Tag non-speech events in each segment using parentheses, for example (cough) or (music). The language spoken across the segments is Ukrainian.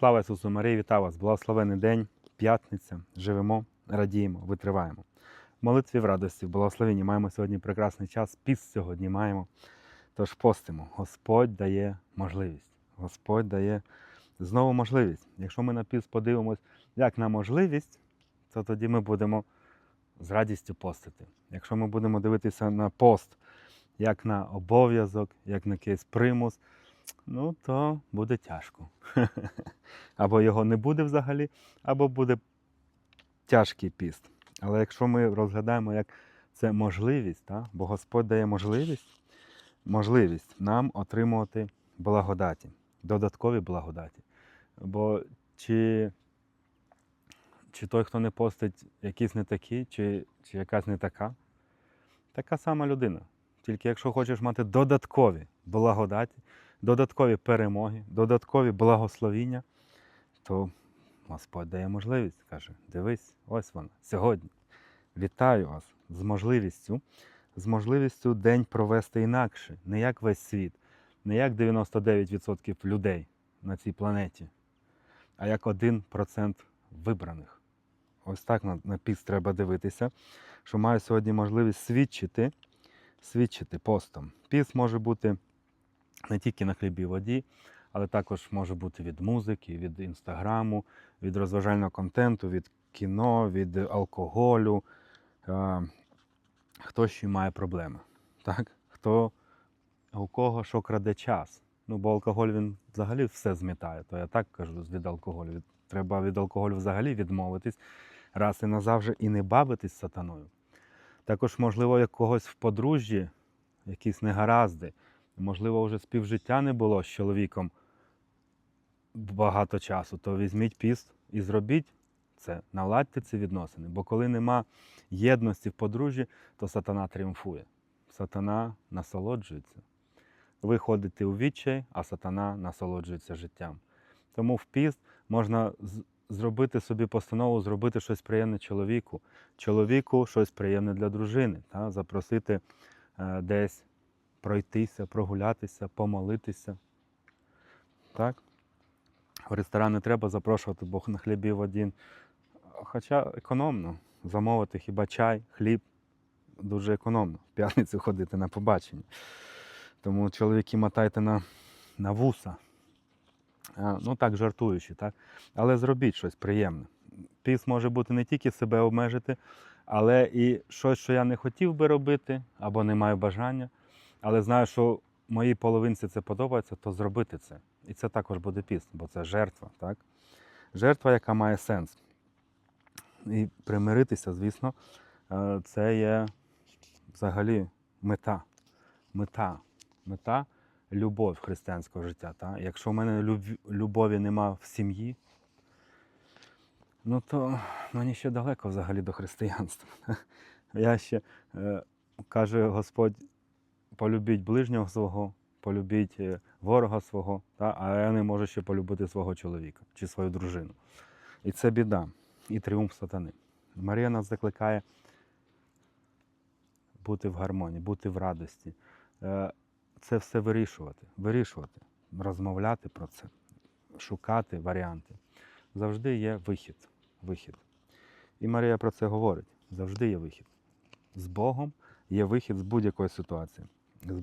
Слава Ісусу Марії, вітаю вас! Благословений день, п'ятниця. Живемо, радіємо, витриваємо. В молитві в радості, в благословенні маємо сьогодні прекрасний час, піст сьогодні маємо. Тож постимо. Господь дає можливість. Господь дає знову можливість. Якщо ми на піст подивимось, як на можливість, то тоді ми будемо з радістю постити. Якщо ми будемо дивитися на пост як на обов'язок, як на якийсь примус, ну то буде тяжко. (laughs) Або його не буде взагалі, або буде тяжкий піст. Але якщо ми розглядаємо, як це можливість, та? бо Господь дає можливість, можливість нам отримувати благодаті, додаткові благодаті. Бо чи, чи той, хто не постить, якийсь не такий, чи, чи якась не така, така сама людина. Тільки якщо хочеш мати додаткові благодаті, додаткові перемоги, додаткові благословіння, то Господь дає можливість, каже, дивись, ось вона, сьогодні. Вітаю вас з можливістю, з можливістю день провести інакше, не як весь світ, не як 99% людей на цій планеті, а як 1% вибраних. Ось так на, на піст треба дивитися, що маю сьогодні можливість свідчити, свідчити постом. Піст може бути не тільки на хлібі воді, але також може бути від музики, від інстаграму, від розважального контенту, від кіно, від алкоголю. Е, Хто ще має проблеми? Так? Хто, у кого що краде час? Ну, бо алкоголь він взагалі все змітає. То я так кажу від алкоголю. Треба від алкоголю взагалі відмовитись раз і назавжди і не бавитись сатаною. Також, можливо, якогось в подружжі якісь негаразди. Можливо, вже співжиття не було з чоловіком багато часу, то візьміть піст і зробіть це, наладьте ці відносини. Бо коли нема єдності в подружжі, то сатана тріумфує. Сатана насолоджується. Ви ходите у відчай, а сатана насолоджується життям. Тому в піст можна зробити собі постанову, зробити щось приємне чоловіку, чоловіку щось приємне для дружини, та? запросити е, десь пройтися, прогулятися, помолитися. Так? В ресторан не треба запрошувати Бог на хлібі в один. Хоча економно замовити хіба чай, хліб дуже економно в п'ятницю ходити на побачення. Тому чоловіки мотайте на, на вуса. Ну так, жартуючи, так? Але зробіть щось приємне. Піс може бути не тільки себе обмежити, але і щось, що я не хотів би робити, або не маю бажання, але знаю, що моїй половинці це подобається, то зробити це. І це також буде піст, бо це жертва, так? Жертва, яка має сенс. І примиритися, звісно, е, це є взагалі мета. Мета. Мета любов християнського життя. Та? Якщо в мене любові нема в сім'ї, ну то мені ще далеко взагалі до християнства. (laughs) Я ще, е, каже Господь, полюбіть ближнього свого, полюбіть е, ворога свого, та? а я не можу ще полюбити свого чоловіка чи свою дружину. І це біда, і тріумф сатани. Марія нас закликає бути в гармонії, бути в радості. Е, Це все вирішувати, вирішувати, розмовляти про це, шукати варіанти. Завжди є вихід. вихід. І Марія про це говорить. Завжди є вихід. З Богом є вихід з будь-якої ситуації. З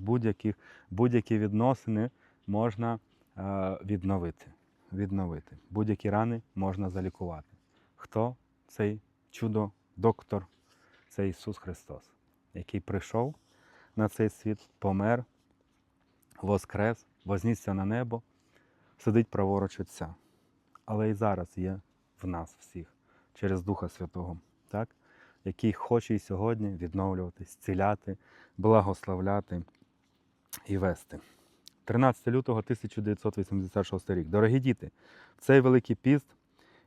будь-які відносини можна е, відновити. відновити. Будь-які рани можна залікувати. Хто цей чудо-доктор? Це Ісус Христос, який прийшов на цей світ, помер, воскрес, вознісся на небо, сидить праворуч Отця. Але і зараз є в нас всіх через Духа Святого, так? Який хоче і сьогодні відновлюватись, зціляти, благословляти і вести. 13 лютого 1986 рік. Дорогі діти, цей великий піст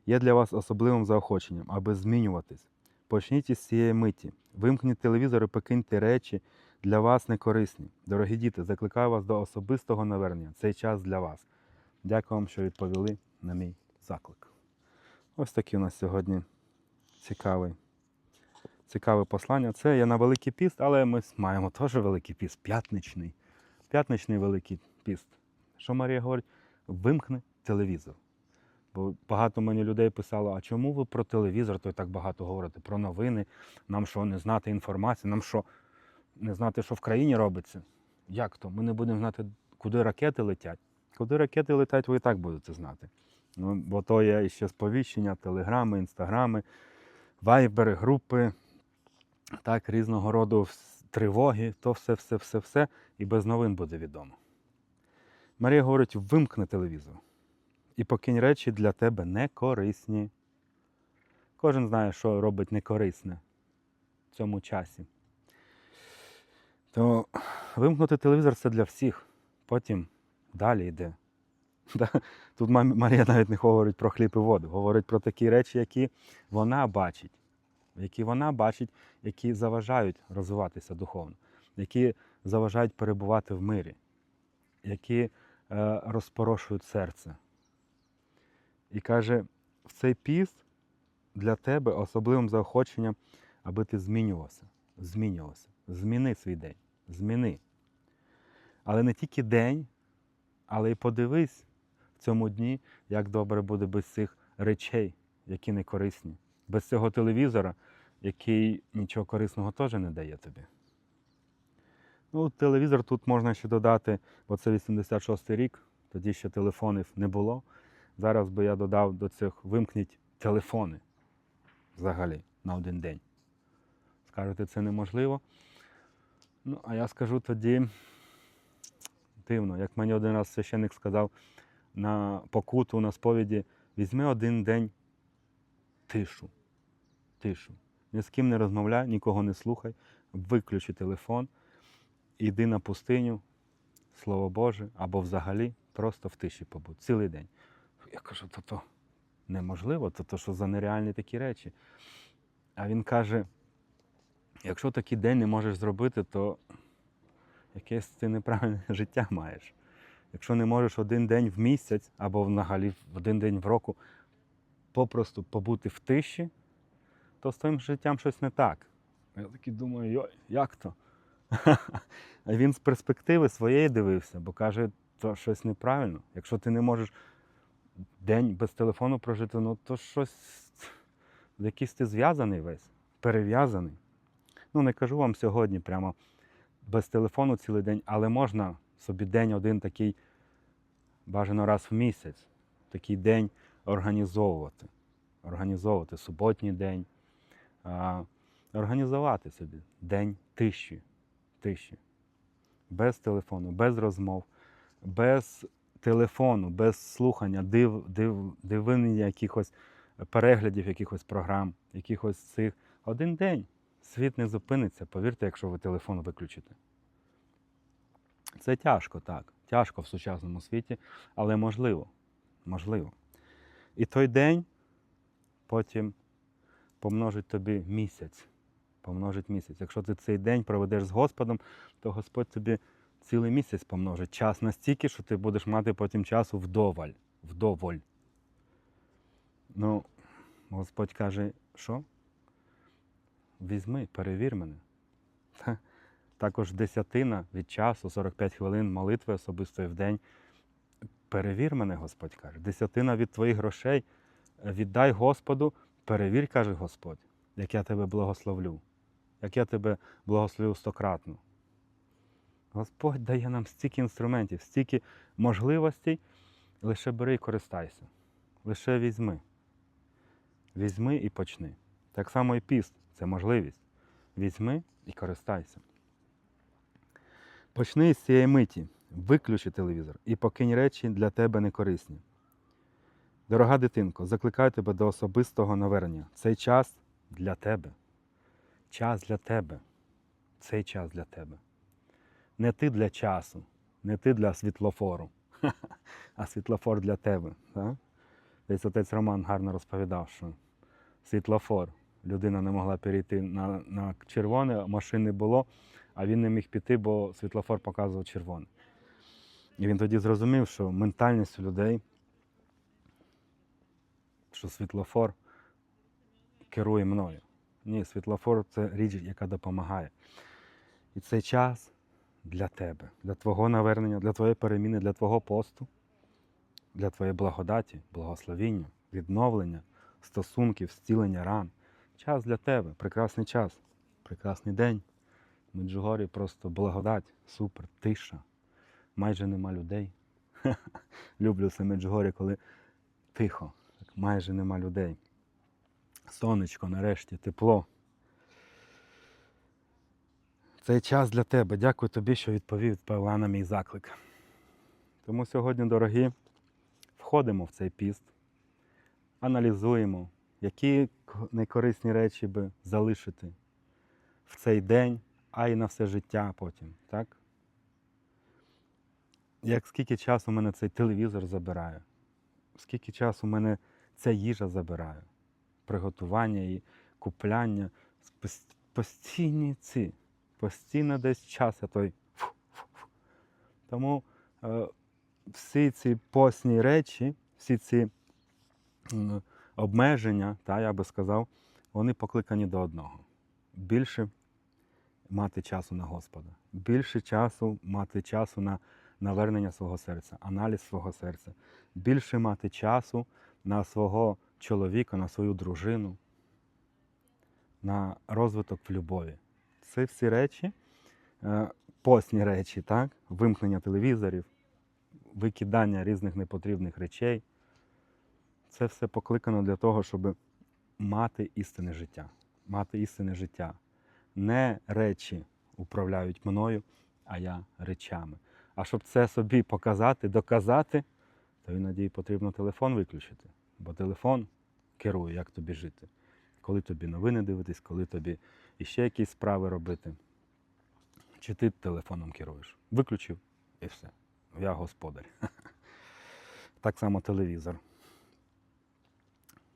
є для вас особливим заохоченням, аби змінюватись. Почніть із цієї миті. Вимкніть телевізор і покиньте речі для вас некорисні. Дорогі діти, закликаю вас до особистого навернення. Цей час для вас. Дякую вам, що відповіли на мій заклик. Ось такий у нас сьогодні цікавий, цікаве послання. Це є на Великий піст, але ми маємо теж Великий піст, п'ятничний. П'ятничний Великий піст. Що Марія говорить? Вимкни телевізор. Бо багато мені людей писало, а чому ви про телевізор той так багато говорите? Про новини? Нам що, не знати інформації? Нам що, не знати, що в країні робиться? Як то? Ми не будемо знати, куди ракети летять. Куди ракети летять, ви і так будете знати. Ну, бо то є ще сповіщення, телеграми, інстаграми, вайбери, групи, так, різного роду тривоги, то все, все, все, все, і без новин буде відомо. Марія говорить: вимкни телевізор і покинь речі для тебе некорисні. Кожен знає, що робить некорисне в цьому часі. То вимкнути телевізор це для всіх. Потім далі йде. (laughs) Тут Марія навіть не говорить про хліб і воду, говорить про такі речі, які вона бачить, які вона бачить, які заважають розвиватися духовно, які заважають перебувати в мирі, які е, розпорошують серце. І каже, в цей піст для тебе особливим заохоченням, аби ти змінювався, змінювався. Зміни свій день, зміни. Але не тільки день, але й подивись в цьому дні, як добре буде без цих речей, які не корисні, без цього телевізора, який нічого корисного теж не дає тобі. Ну, телевізор тут можна ще додати, бо це 86-й рік, тоді ще телефонів не було. Зараз би я додав до цих вимкніть телефони взагалі на один день. Скажете, це неможливо. Ну, а я скажу тоді дивно, як мені один раз священник сказав на покуту, на сповіді, візьми один день тишу. Тишу. Ні з ким не розмовляй, нікого не слухай, виключи телефон, іди на пустиню, Слово Боже, або взагалі просто в тиші побудь цілий день. Я кажу, то то неможливо, то то що за нереальні такі речі. А він каже: якщо такий день не можеш зробити, то якесь ти неправильне (laughs) життя маєш. Якщо не можеш один день в місяць або взагалі один день в року попросту побути в тиші, то з твоїм життям щось не так. Я такий думаю, йой, як то? А (laughs) він з перспективи своєї дивився, бо каже, то щось неправильно. Якщо ти не можеш день без телефону прожити, ну то щось якийсь ти зв'язаний весь, перев'язаний. Ну, не кажу вам сьогодні прямо без телефону цілий день, але можна собі день один такий бажано раз в місяць, такий день організовувати. Організовувати суботній день, а, організувати собі день тиші, тиші. Без телефону, без розмов, без телефону, без слухання, див, див, дивинення якихось переглядів, якихось програм, якихось цих. Один день світ не зупиниться, повірте, якщо ви телефон виключите. Це тяжко, так. Тяжко в сучасному світі, але можливо. Можливо. І той день потім помножить тобі місяць. Помножить місяць. Якщо ти цей день проведеш з Господом, то Господь тобі цілий місяць помножить час настільки, що ти будеш мати потім часу вдоволь. Вдоволь. Ну, Господь каже, що? Візьми, перевір мене. Також десятина від часу, 45 хвилин молитви особистої в день. Перевір мене, Господь каже. Десятина від твоїх грошей віддай Господу, перевір, каже Господь, як я тебе благословлю, як я тебе благословлю стократно. Господь дає нам стільки інструментів, стільки можливостей, лише бери і користайся. Лише візьми. Візьми і почни. Так само і піст це можливість. Візьми і користайся. Почни з цієї миті, виключи телевізор і покинь речі для тебе некорисні. Дорога дитинко, закликаю тебе до особистого навернення. Цей час для тебе. Час для тебе. Цей час для тебе. Не ти для часу, не ти для світлофору, (laughs) а світлофор для тебе. Так? Десь отець Роман гарно розповідав, що світлофор. Людина не могла перейти на, на червоне, машин не було, а він не міг піти, бо світлофор показував червоне. І він тоді зрозумів, що ментальність у людей, що світлофор керує мною. Ні, світлофор це річ, яка допомагає. І цей час для тебе, для твого навернення, для твоєї переміни, для твого посту. для твоєї благодаті, благословіння, відновлення, стосунків, зцілення ран. Час для тебе, прекрасний час, прекрасний день. В Меджугорі просто благодать, супер, тиша. Майже нема людей. (laughs) Люблю це Меджугорі, коли тихо, майже нема людей. Сонечко, нарешті, тепло. Цей час для тебе. Дякую тобі, що відповів відповіла на мій заклик. Тому сьогодні, дорогі, входимо в цей піст, аналізуємо, які некорисні речі би залишити в цей день, а й на все життя потім. Так? Як скільки часу мене цей телевізор забирає, скільки часу мене ця їжа забирає, приготування і купляння, постійні ці, постійно десь час я той. фу-фу-фу. Тому е, всі ці постні речі, всі ці м, обмеження, та, я би сказав, вони покликані до одного. Більше мати часу на Господа, більше часу мати часу на навернення свого серця, аналіз свого серця, більше мати часу на свого чоловіка, на свою дружину, на розвиток в любові. Це всі речі, е, постні речі, так? вимкнення телевізорів, викидання різних непотрібних речей. Це все покликано для того, щоб мати істинне життя. Мати істинне життя. Не речі управляють мною, а я речами. А щоб це собі показати, доказати, то іноді потрібно телефон виключити. Бо телефон керує, як тобі жити. Коли тобі новини дивитись, коли тобі іще якісь справи робити. Чи ти телефоном керуєш? Виключив і все. Я господар. (laughs) Так само телевізор.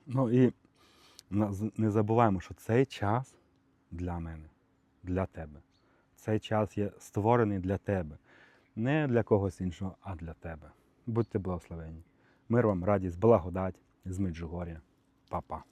Ну і не забуваємо, що цей час для мене, для тебе. Цей час є створений для тебе. Не для когось іншого, а для тебе. Будьте благословені. Мир вам, радість, благодать з Меджугор'я. Па-па.